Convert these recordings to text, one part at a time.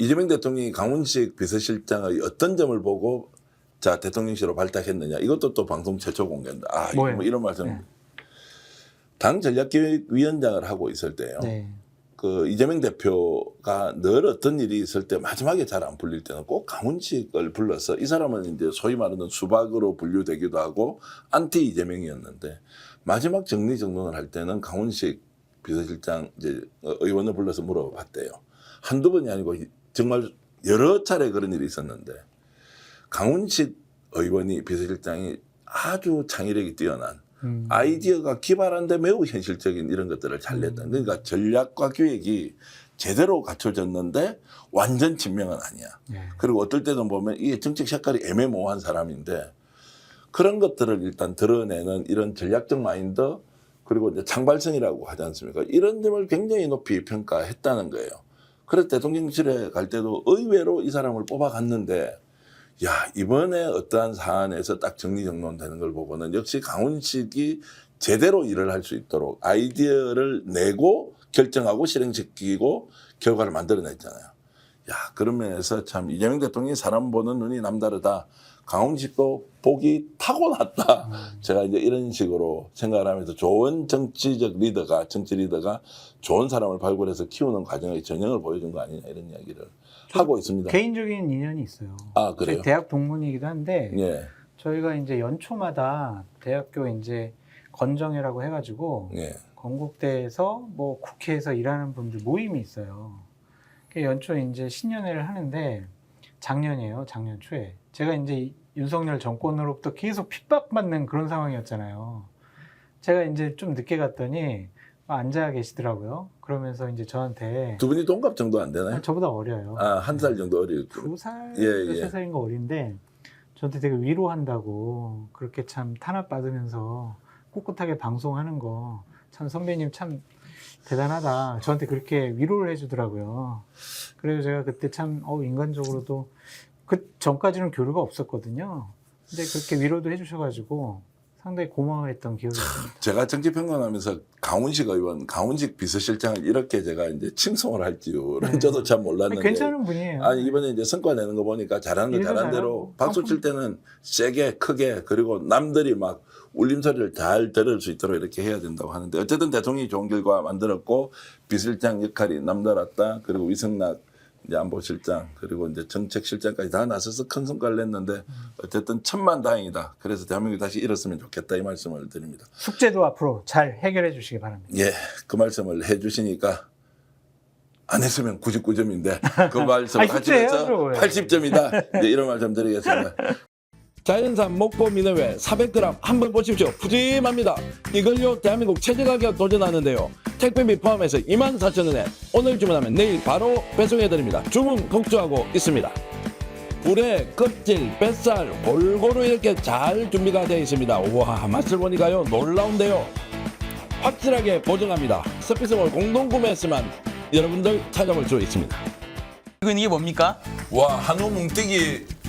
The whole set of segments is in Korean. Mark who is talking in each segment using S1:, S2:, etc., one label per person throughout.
S1: 이재명 대통령이 강훈식 비서실장의 어떤 점을 보고 자 대통령실로 발탁했느냐 이것도 또 방송 최초 공개인다. 아
S2: 뭐예요?
S1: 뭐 이런 말씀.
S2: 네.
S1: 당 전략기획위원장을 하고 있을 때요.
S2: 네.
S1: 그 이재명 대표가 늘 어떤 일이 있을 때 마지막에 잘 안 풀릴 때는 꼭 강훈식을 불러서 이 사람은 이제 소위 말하는 수박으로 분류되기도 하고 안티 이재명이었는데 마지막 정리 정돈을 할 때는 강훈식 비서실장 이제 어, 의원을 불러서 물어봤대요. 한두 번이 아니고 이- 정말 여러 차례 그런 일이 있었는데 강훈식 의원이 비서실장이 아주 창의력이 뛰어난
S2: 음.
S1: 아이디어가 기발한데 매우 현실적인 이런 것들을 잘 냈다. 그러니까 전략과 기획이 제대로 갖춰졌는데 완전 진명은 아니야.
S2: 네.
S1: 그리고 어떨 때는 보면 이게 정책 색깔이 애매모호한 사람인데 그런 것들을 일단 드러내는 이런 전략적 마인드 그리고 이제 창발성이라고 하지 않습니까? 이런 점을 굉장히 높이 평가했다는 거예요. 그래서 대통령실에 갈 때도 의외로 이 사람을 뽑아갔는데 야 이번에 어떠한 사안에서 딱 정리정돈되는 걸 보고는 역시 강훈식이 제대로 일을 할 수 있도록 아이디어를 내고 결정하고 실행시키고 결과를 만들어냈잖아요. 야 그런 면에서 참 이재명 대통령이 사람 보는 눈이 남다르다. 강훈식도 복이 타고났다. 제가 이제 이런 식으로 생각을 하면서 좋은 정치적 리더가 정치 리더가 좋은 사람을 발굴해서 키우는 과정의 전형을 보여준 거 아니냐 이런 이야기를 하고 있습니다.
S2: 개인적인 인연이 있어요.
S1: 아 그래요?
S2: 대학 동문이기도 한데
S1: 예,
S2: 저희가 이제 연초마다 대학교 이제 건정회라고 해가지고
S1: 예,
S2: 건국대에서 뭐 국회에서 일하는 분들 모임이 있어요. 그 연초 이제 신년회를 하는데 작년이에요. 작년 초에 제가 이제 이 윤석열 정권으로부터 계속 핍박받는 그런 상황이었잖아요. 제가 이제 좀 늦게 갔더니 앉아 계시더라고요. 그러면서 이제 저한테
S1: 두 분이 동갑 정도 안 되나요?
S2: 아, 저보다 어려요.
S1: 아 한 살 정도 어리고
S2: 두 살,
S1: 예, 예.
S2: 세 살인가 어린데 저한테 되게 위로한다고 그렇게 참 탄압 받으면서 꿋꿋하게 방송하는 거 참 선배님 참 대단하다. 저한테 그렇게 위로를 해주더라고요. 그래서 제가 그때 참 어, 인간적으로도 그 전까지는 교류가 없었거든요. 근데 그렇게 위로도 해주셔가지고 상당히 고마워했던 기억이 있습니다.
S1: 제가 정치평론하면서 강훈식 의원, 강훈식 비서실장을 이렇게 제가 이제 칭송을 할 줄은
S2: 네.
S1: 저도 참
S2: 아니,
S1: 몰랐는데
S2: 괜찮은 분이에요.
S1: 아니 이번에 이제 성과 내는 거 보니까 잘하는 거 잘한 대로 박수 칠 때는 세게 크게 그리고 남들이 막 울림 소리를 잘 들을 수 있도록 이렇게 해야 된다고 하는데 어쨌든 대통령이 좋은 결과 만들었고 비실장 역할이 남달랐다 그리고 위성락 이제 안보실장 그리고 이제 정책실장까지 다 나서서 큰 성과를 냈는데 어쨌든 천만 다행이다 그래서 대한민국이 다시 일었으면 좋겠다 이 말씀을 드립니다
S2: 숙제도 앞으로 잘 해결해 주시기 바랍니다.
S1: 예 그 말씀을 해주시니까 안 했으면 99점인데 그 말씀을
S2: 아니, 숙제해야죠,
S1: 하시면서
S2: 왜.
S1: 80점이다 이런 말씀 드리겠습니다.
S3: 자연산 목포 민어회 400g 한번 보십시오. 푸짐합니다. 이걸요 대한민국 최저가격 도전하는데요. 택배비 포함해서 24,000원에 오늘 주문하면 내일 바로 배송해드립니다. 주문 폭주하고 있습니다. 불에 껍질, 뱃살 골고루 이렇게 잘 준비가 되어 있습니다. 와 맛을 보니까요 놀라운데요. 확실하게 보증합니다. 서피스몰 공동구매했으면 여러분들 찾아볼 수 있습니다.
S4: 이건 이게 뭡니까?
S1: 와 한우 뭉티기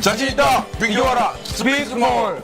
S1: 자신 있다. 비교하라. 스피드몰